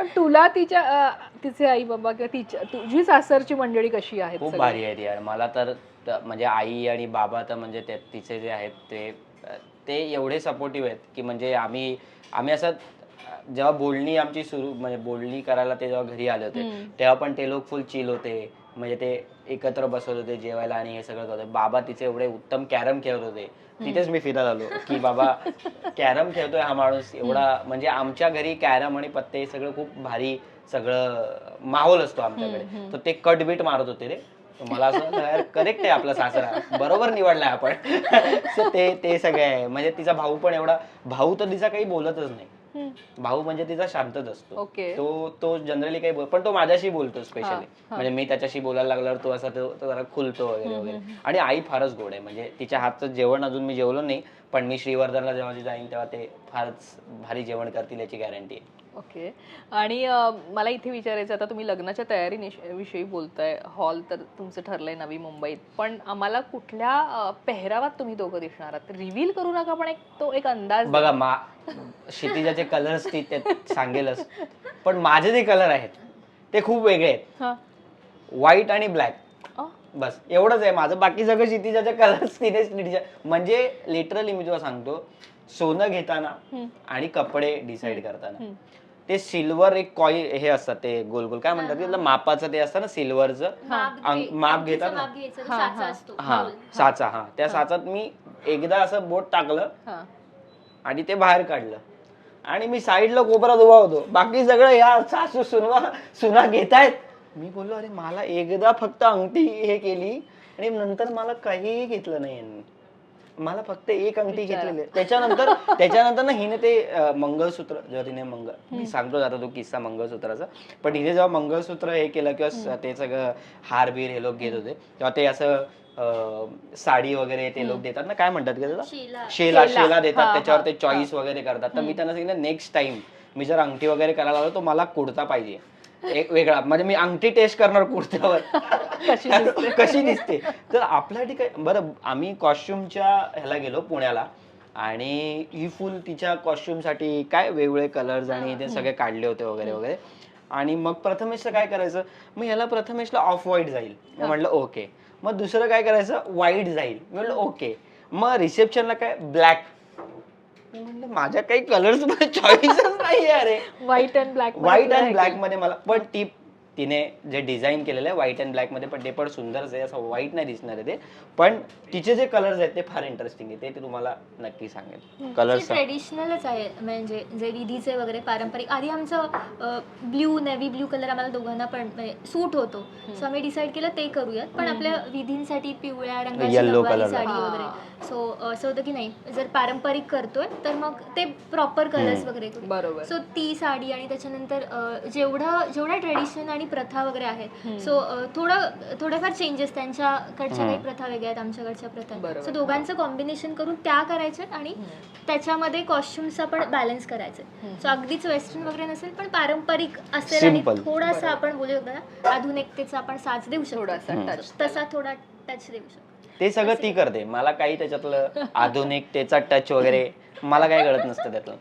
पण तुला तिच्या अ, तिचे आई बाबा किंवा तिच्या तुझी सासरची मंडळी कशी आहेत खूप सगळी? भारी आहेत यार मला तर त- म्हणजे आई आणि बाबा तर म्हणजे ते तिचे जे आहेत ते ते एवढे सपोर्टिव्ह आहेत की म्हणजे आम्ही आम्ही असं जेव्हा बोलणी आमची सुरू म्हणजे बोलणी करायला ते जेव्हा घरी आले होते. तेव्हा पण ते लोक फुल चिल होते म्हणजे ते एकत्र बसत होते जेवायला आणि हे सगळं करत होते. बाबा तिचे एवढे उत्तम कॅरम खेळत होते. तिथेच मी फिरत आलो की बाबा कॅरम खेळतोय हा माणूस एवढा म्हणजे आमच्या घरी कॅरम आणि पत्ते हे सगळं खूप भारी सगळं माहोल असतो आमच्याकडे. तर ते कट बीट मारत होते रे. मला असं करेक्ट आहे आपला सासरा. बरोबर निवडलाय आपण. ते ते सगळे आहे. म्हणजे तिचा भाऊ पण एवढा भाऊ तर तिचा काही बोलतच नाही. भाऊ म्हणजे तिचा शांतच असतो. ओके. तो तो जनरली काही बोल पण तो माझ्याशी बोलतो स्पेशली. म्हणजे मी त्याच्याशी बोलायला लागल्यावर तो असा तो जरा खुलतो वगैरे वगैरे. आणि आई फारच गोड आहे. म्हणजे तिच्या हातचं जेवण अजून मी जेवलो नाही पण मी श्रीवर्धनला जेव्हा जाईन तेव्हा ते फारच भारी जेवण करतील याची गॅरंटी आहे. ओके. आणि मला इथे विचारायचं आता तुम्ही लग्नाच्या तयारी विषयी बोलताय हॉल तर तुमचं ठरलंय नवी मुंबईत पण आम्हाला कुठल्या पेहरावात तुम्ही दोघं दिसणार आहात? रिव्हील करू नका पण एक तो एक अंदाज. बघा क्षितिजाचे कलर्स ती ते सांगेलच पण माझे जे कलर आहेत ते खूप वेगळे आहेत हा. व्हाईट आणि ब्लॅक अ, बस एवढंच आहे माझं बाकी सगळं क्षितिजाच्या कलर्स तिने क्षितिजा म्हणजे लिटरली मी तुला सांगतो सोनं घेताना हम्म. आणि कपडे डिसाईड करताना हम्म. ते सिल्वर एक कॉई हे असतात ते गोल गोल काय म्हणतात त्याला मापाचं ते असतं ना सिल्वरचं माप अंग- घेतात ना? घ्यायचं हा, साचा हा. असतो हा गोल. साचा हा त्या साचात मी एकदा असं बोट टाकलं हा. आणि ते बाहेर काढलं. आणि मी साईडला कोपऱ्यात उभा होतो. बाकी सगळं या सासू सुनवा सुना घेतायत. मी बोललो अरे मला एकदा फक्त अंगठी हे केली आणि नंतर मला काहीही घेतलं नाही यांनी. मला फक्त एक अंगठी. घेतलेली. त्याच्यानंतर त्याच्यानंतर ना हिने ते मंगळसूत्र जेव्हा तिने मंगळ मी सांगतो आता तो किस्सा मंगळसूत्राचा. पण हिने जेव्हा मंगळसूत्र हे केलं किंवा ते सगळं हार बीर हे लोक घेत होते तेव्हा ते असं अं, साडी वगैरे ते लोक देतात ना काय म्हणतात का त्याला? शिला. शेला शेला. शेला देतात त्याच्यावर ते चॉईस वगैरे करतात. तर मी त्यांना सांगितलं नेक्स्ट टाइम मी जर अंगठी वगैरे करायला लागलो तर मला कुर्ता पाहिजे. एक वेगळा. म्हणजे मी अंगठी टेस्ट करणार कुर्त्यावर. कशी दिसते? कशी दिसते? तर आपल्या ठिकाणी बरं आम्ही कॉस्ट्युमच्या ह्याला गेलो पुण्याला. आणि ही फुल तिच्या costume साठी काय वेगवेगळे कलर्स आणि ते सगळे काढले होते वगैरे वगैरे. आणि मग प्रथमेशचं काय करायचं? मग ह्याला प्रथमेशला ऑफ व्हाईट जाईल. मग म्हटलं ओके मग दुसरं काय करायचं? व्हाईट जाईल. मी म्हटलं ओके. मग रिसेप्शनला काय? ब्लॅक म्हणलं माझ्या काही कलर्समध्ये चॉईसच नाही अरे. White and black white and ब्लॅकमध्ये मला. पण ती तिने जे डिझाईन केलेलं आहे व्हाईट अँड ब्लॅकमध्ये पण ते पण सुंदरच आहे असं व्हाईट नाही दिसणार आहे ते. पण तिचे जे कलर्स आहेत ते फार इंटरेस्टिंग आहे ते तुम्हाला नक्की सांगेल. कलर्स ट्रेडिशनलच आहे म्हणजे जे विधीचे वगैरे पारंपरिक आधी आमचं ब्ल्यू नेव्ही ब्ल्यू कलर आम्हाला दोघांना पण सूट होतो. सो आम्ही डिसाईड केलं ते करूयात. पण आपल्या विधींसाठी पिवळ्या रंगाची. साडी. वगैरे. सो असं होतं की नाही जर पारंपरिक करतोय तर मग ते प्रॉपर कलर्स. वगैरे बरोबर. सो ती साडी आणि त्याच्यानंतर जेवढं जेवढ्या ट्रेडिशन आणि प्रथा वगैरे आहेत. सो थोडं थोडेफार चेंजेस त्यांच्याकडच्या काही प्रथा वेगळ्या आहेत आमच्याकडच्या प्रथा. सो दोघांचं कॉम्बिनेशन करून त्या करायच्यात आणि त्याच्यामध्ये कॉस्ट्युमचा पण बॅलन्स करायचं. सो अगदीच वेस्टर्न वगैरे नसेल पण पारंपरिक असेल आणि. थोडासा आपण बोलू शकतो ना आधुनिकतेचा आपण साथ देऊ शकतो. तसा थोडा टच देऊ शकतो. ते सगळं ती करते. मला काही त्याच्यातलं आधुनिकतेचा टच वगैरे मला काही कळत नसतं त्यातलं.